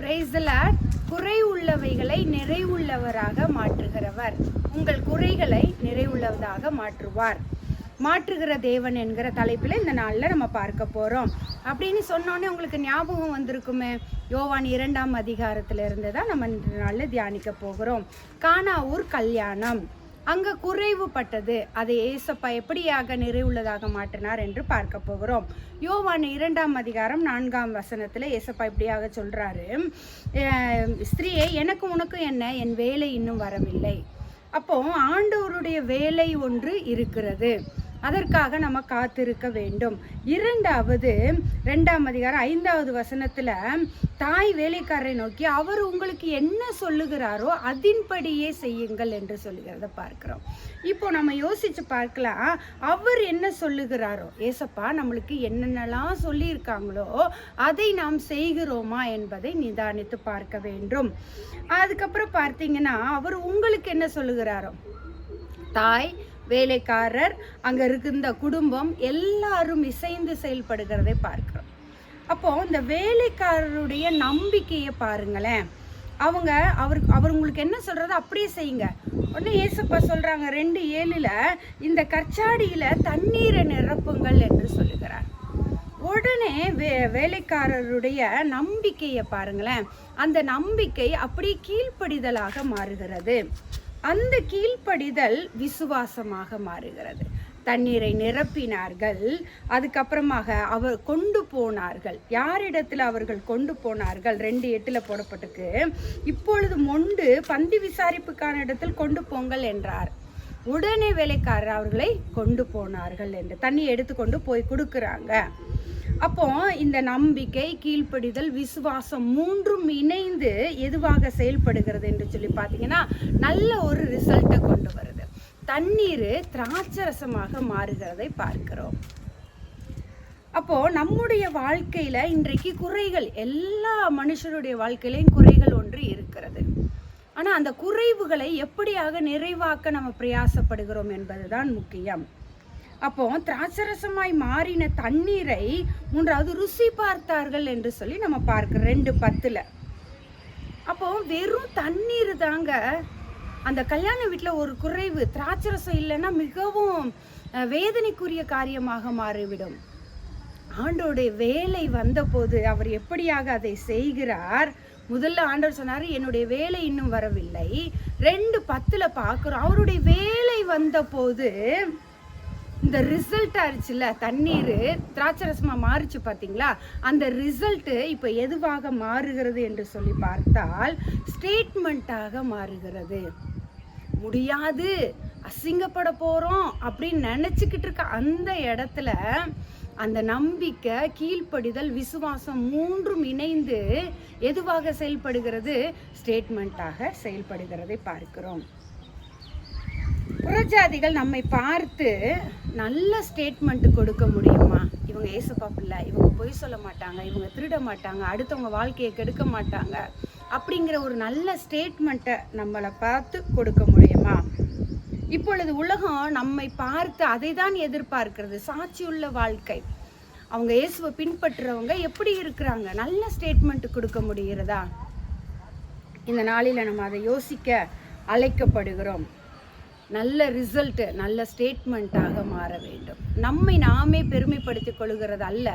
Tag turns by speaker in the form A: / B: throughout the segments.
A: பிரைஸ்ல குறை உள்ளவைகளை நிறைவுள்ளவராக மாற்றுகிறவர். உங்கள் குறைகளை நிறைவுள்ளதாக மாற்றுவார். மாற்றுகிற தேவன் என்கிற தலைப்பில் இந்த நாளில் நம்ம பார்க்க போகிறோம் அப்படின்னு சொன்னோன்னே உங்களுக்கு ஞாபகம் வந்திருக்குமே? யோவான் இரண்டாம் அதிகாரத்தில் இருந்து தான் நம்ம இந்த நாளில் தியானிக்க போகிறோம். கானாவூர் கல்யாணம். அங்க குறைவுபட்டது. அதை ஏசப்பா எப்படியாக நிறைவுள்ளதாக மாற்றினார் என்று பார்க்க போகிறோம். யோவான் இரண்டாம் அதிகாரம் நான்காம் வசனத்தில் ஏசப்பா இப்படியாக சொல்கிறாரு ஸ்திரீயே எனக்கு உனக்கு என்ன? என் வேலை இன்னும் வரவில்லை. அப்போ ஆண்டவருடைய வேலை ஒன்று இருக்கிறது. அதற்காக நம்ம காத்திருக்க வேண்டும். இரண்டாவது ரெண்டாம் அதிகாரம் ஐந்தாவது வசனத்தில் தாய் வேலைக்காரரை நோக்கி அவர் உங்களுக்கு என்ன சொல்லுகிறாரோ அதன்படியே செய்யுங்கள் என்று சொல்லுகிறத பார்க்கிறோம். இப்போ நம்ம யோசிச்சு பார்க்கலாம் அவர் என்ன சொல்லுகிறாரோ? ஏசப்பா நம்மளுக்கு என்னென்னலாம் சொல்லியிருக்காங்களோ அதை நாம் செய்கிறோமா என்பதை நிதானித்து பார்க்க வேண்டும். அதுக்கப்புறம் பார்த்தீங்கன்னா அவர் உங்களுக்கு என்ன சொல்லுகிறாரோ? தாய் வேலைக்காரர் அங்கே இருக்கின்ற குடும்பம் எல்லாரும் இசைந்து செயல்படுகிறதை பார்க்கிறோம். அப்போ இந்த வேலைக்காரருடைய நம்பிக்கையை பாருங்களேன். அவங்க அவர் அவர் உங்களுக்கு என்ன சொல்றதோ அப்படியே செய்யுங்க. உடனே ஏசப்பா சொல்றாங்க ரெண்டு ஏழுல இந்த கச்சாடியில தண்ணீரை நிரப்புங்கள் என்று சொல்லுகிறார். உடனே வே வேலைக்காரருடைய நம்பிக்கையை பாருங்களேன். அந்த நம்பிக்கை அப்படியே கீழ்ப்படிதலாக மாறுகிறது. அந்த கீழ்ப்படிதல் விசுவாசமாக மாறுகிறது. தண்ணீரை நிரப்பினார்கள். அதுக்கப்புறமாக அவர் கொண்டு போனார்கள். யாரிடத்தில் அவர்கள் கொண்டு போனார்கள்? ரெண்டு எட்டில் போடப்பட்டிருக்கு. இப்பொழுது மொண்டு பந்தி விசாரிப்புக்கான இடத்தில் கொண்டு போங்கள் என்றார். உடனே வேலைக்காரர் அவர்களை கொண்டு போனார்கள் என்று தண்ணி எடுத்துக்கொண்டு போய் கொடுக்குறாங்க. அப்போ இந்த நம்பிக்கை கீழ்ப்படிதல் விசுவாசம் மூன்றும் இணைந்து எதுவாக செயல்படுகிறது என்று சொல்லி பார்த்தீங்கன்னா நல்ல ஒரு ரிசல்ட்டை கொண்டு வருது. தண்ணீர் திராட்சரசமாக மாறுகிறதை பார்க்கிறோம். அப்போ நம்முடைய வாழ்க்கையில இன்றைக்கு குறைகள் எல்லா மனுஷருடைய வாழ்க்கையிலையும் குறைகள் ஒன்று இருக்கிறது. ஆனா அந்த குறைவுகளை எப்படியாக நிறைவாக்க நம்ம பிரயாசப்படுகிறோம் என்பதுதான் முக்கியம். அப்போ திராட்சரசமாய் மாறின தண்ணீரை மூன்றாவது ருசி பார்த்தார்கள் என்று சொல்லி நம்ம பார்க்கிறோம் ரெண்டு பத்துல. அப்போ வெறும் தண்ணீர் தாங்க அந்த கல்யாண வீட்டில் ஒரு குறைவு. திராட்சரசம் இல்லைன்னா மிகவும் வேதனைக்குரிய காரியமாக மாறிவிடும். ஆண்டோடைய வேலை வந்தபோது அவர் எப்படியாக அதை செய்கிறார்? முதல்ல ஆண்டவர் சொன்னார் என்னுடைய வேலை இன்னும் வரவில்லை. ரெண்டு பத்தில் பார்க்குறோம். அவருடைய வேலை வந்தபோது இந்த ரிசல்ட் ஆயிடுச்சுல்ல தண்ணீர் திராட்சரசமாக மாறுச்சு பார்த்தீங்களா? அந்த ரிசல்ட்டு இப்போ எதுவாக மாறுகிறது என்று சொல்லி பார்த்தால் ஸ்டேட்மெண்ட்டாக மாறுகிறது. முடியாது. அசிங்கப்பட போறோம் அப்படின்னு நினச்சிக்கிட்டு இருக்க அந்த இடத்துல அந்த நம்பிக்கை கீழ்ப்படிதல் விசுவாசம் மூன்றும் இணைந்து எதுவாக செயல்படுகிறது? ஸ்டேட்மெண்ட்டாக செயல்படுகிறதை பார்க்கிறோம். புறஜாதிகள் நம்மை பார்த்து நல்ல ஸ்டேட்மெண்ட் கொடுக்க முடியுமா? இவங்க ஏசப்பா பிள்ளை இவங்க பொய் சொல்ல மாட்டாங்க இவங்க திருட மாட்டாங்க அடுத்தவங்க வாழ்க்கையை கெடுக்க மாட்டாங்க அப்படிங்கிற ஒரு நல்ல ஸ்டேட்மெண்ட்டை நம்மளை பார்த்து கொடுக்க முடியும். இப்பொழுது உலகம் நம்மை பார்த்து அதை தான் எதிர்பார்க்கிறது. சாட்சியுள்ள வாழ்க்கை. அவங்க இயேசுவை பின்பற்றுறவங்க எப்படி இருக்கிறாங்க? நல்ல ஸ்டேட்மெண்ட் கொடுக்க முடிகிறதா? இந்த நாளில் நம்ம அதை யோசிக்க அழைக்கப்படுகிறோம். நல்ல ரிசல்ட்டு நல்ல ஸ்டேட்மெண்ட்டாக மாற வேண்டும். நம்மை நாமே பெருமைப்படுத்திக் கொள்கிறது அல்ல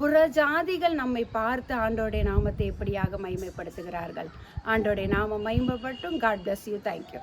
A: புறஜாதிகள் நம்மை பார்த்து ஆண்டோடைய நாமத்தை எப்படியாக மகிமைப்படுத்துகிறார்கள்? ஆண்டோடைய நாமம் மகிமைப்பட்டும் God bless you thank you